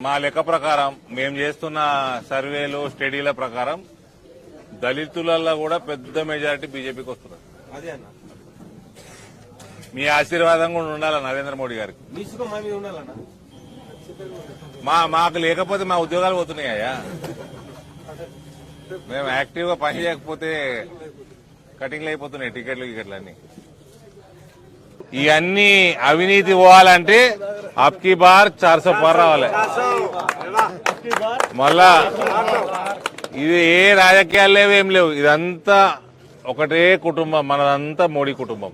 మా లెక్క ప్రకారం మేము చేస్తున్న సర్వేలు స్టడీల ప్రకారం దళితులలో కూడా పెద్ద మెజారిటీ బీజేపీకి వస్తున్నారు. మీ ఆశీర్వాదం కూడా ఉండాలి నరేంద్ర మోడీ గారికి? మా మాకు లేకపోతే మా ఉద్యోగాలు పోతున్నాయా మేము యాక్టివ్గా పని చేయకపోతే కటింగ్లు అయిపోతున్నాయి టికెట్లు గికెట్లు అన్ని ఇవన్నీ అవినీతి పోవాలంటే అప్కి బార్ చార్ సో పార్ రావాలి మళ్ళా ఇది ఏ రాజకీయాలు లేవు ఏం లేవు ఇదంతా ఒకటే కుటుంబం మనదంతా మోడీ కుటుంబం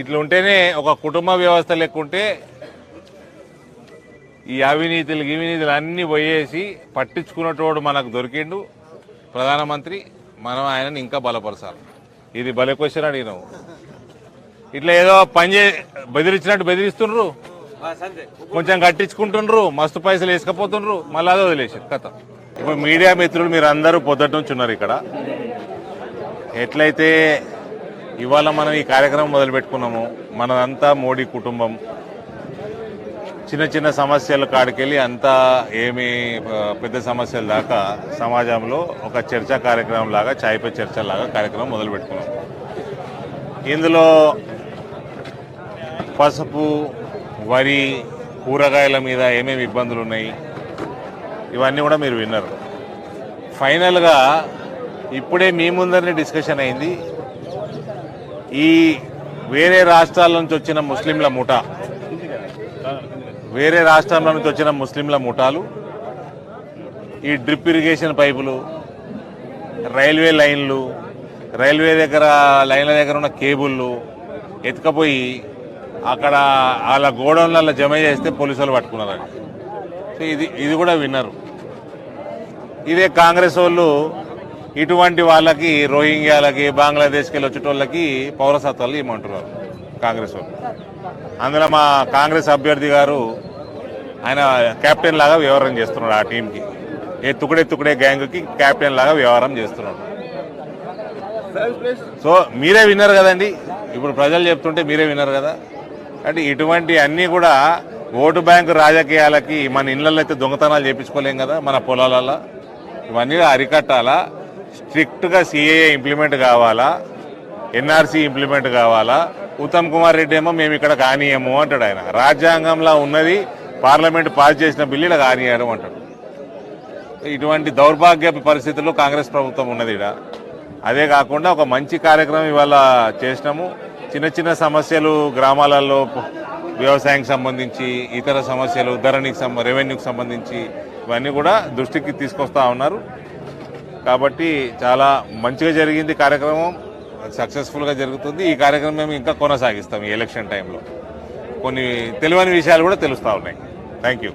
ఇట్లుంటేనే ఒక కుటుంబ వ్యవస్థ లెక్కుంటే ఈ అవినీతులు గివినీతులు అన్ని పోయేసి పట్టించుకున్నటోడు మనకు దొరికిండు. ప్రధానమంత్రి మనం ఆయనని ఇంకా బలపరచాలి. ఇది భలే క్వశ్చన్ అడిగినావు. ఇట్లా ఏదో పని చే బెదిరించినట్టు బెదిరిస్తుండ్రు. కొంచెం కట్టించుకుంటుండ్రు మస్తు పైసలు వేసుకపోతుండ్రు మళ్ళీ అదే వదిలేసారు కథ. ఇప్పుడు మీడియా మిత్రులు మీరు అందరూ పొద్దుట నుంచి ఉన్నారు ఇక్కడ. ఎట్లయితే ఇవాళ మనం ఈ కార్యక్రమం మొదలు పెట్టుకున్నాము మనదంతా మోడీ కుటుంబం. చిన్న చిన్న సమస్యల కాడికెళ్ళి అంతా ఏమి పెద్ద సమస్యల దాకా సమాజంలో ఒక చర్చా కార్యక్రమం లాగా చాయ్ పే చర్చ లాగా కార్యక్రమం మొదలు పెట్టుకున్నాం ఇందులో పసుపు వరి కూరగాయల మీద ఏమేమి ఇబ్బందులు ఉన్నాయి? ఇవన్నీ కూడా మీరు విన్నారు. ఫైనల్గా ఇప్పుడే మీ ముందరనే డిస్కషన్ అయింది. ఈ వేరే రాష్ట్రాల నుంచి వచ్చిన ముస్లింల ముఠా వేరే రాష్ట్రాల నుంచి వచ్చిన ముస్లింల ముఠాలు ఈ డ్రిప్ ఇరిగేషన్ పైపులు రైల్వే లైన్లు రైల్వే దగ్గర లైన్ల దగ్గర ఉన్న కేబుళ్ళు ఎత్తుకపోయి అక్కడ వాళ్ళ గోడౌన్లలో జమ చేస్తే పోలీసులు పట్టుకున్నారండి. సో ఇది ఇది కూడా విన్నారు. ఇదే కాంగ్రెస్ వాళ్ళు ఇటువంటి వాళ్ళకి రోహింగ్యాలకి బంగ్లాదేశ్కి వెళ్ళి వచ్చేటోళ్ళకి పౌరసత్వాలు ఇవ్వమంటున్నారు కాంగ్రెస్ వాళ్ళు. అందులో మా కాంగ్రెస్ అభ్యర్థి గారు ఆయన కెప్టెన్ లాగా వ్యవహారం చేస్తున్నాడు ఆ టీంకి. ఏ తుకుడే తుకుడే గ్యాంగ్కి కెప్టెన్ లాగా వ్యవహారం చేస్తున్నాడు. సో మీరే విన్నారు కదండి. ఇప్పుడు ప్రజలు చెప్తుంటే మీరే విన్నారు కదా. అంటే ఇటువంటి అన్నీ కూడా ఓటు బ్యాంకు రాజకీయాలకి మన ఇళ్ళలో అయితే దొంగతనాలు చేపించుకోలేం కదా మన పొలాలలో ఇవన్నీ అరికట్టాలా? స్ట్రిక్ట్గా సిఏఏ ఇంప్లిమెంట్ కావాలా? ఎన్ఆర్సీ ఇంప్లిమెంట్ కావాలా? ఉత్తమ్ కుమార్ రెడ్డి ఏమో మేము ఇక్కడ కానీయము అంటాడు ఆయన. రాజ్యాంగంలో ఉన్నది పార్లమెంట్ పాస్ చేసిన బిల్లు ఇలా కానీయడం అంటాడు. ఇటువంటి దౌర్భాగ్య పరిస్థితుల్లో కాంగ్రెస్ ప్రభుత్వం ఉన్నది ఈడ. అదే కాకుండా ఒక మంచి కార్యక్రమం ఇవాళ చేసినాము. చిన్న చిన్న సమస్యలు గ్రామాలలో వ్యవసాయానికి సంబంధించి ఇతర సమస్యలు ధరణికి సంబ రెవెన్యూకి సంబంధించి ఇవన్నీ కూడా దృష్టికి తీసుకొస్తా ఉన్నారు. కాబట్టి చాలా మంచిగా జరిగింది కార్యక్రమం. సక్సెస్ఫుల్గా జరుగుతుంది. ఈ కార్యక్రమం మేము ఇంకా కొనసాగిస్తాం ఈ ఎలక్షన్ టైంలో. కొన్ని తెలియని విషయాలు కూడా తెలుస్తూ ఉన్నాయి. Thank you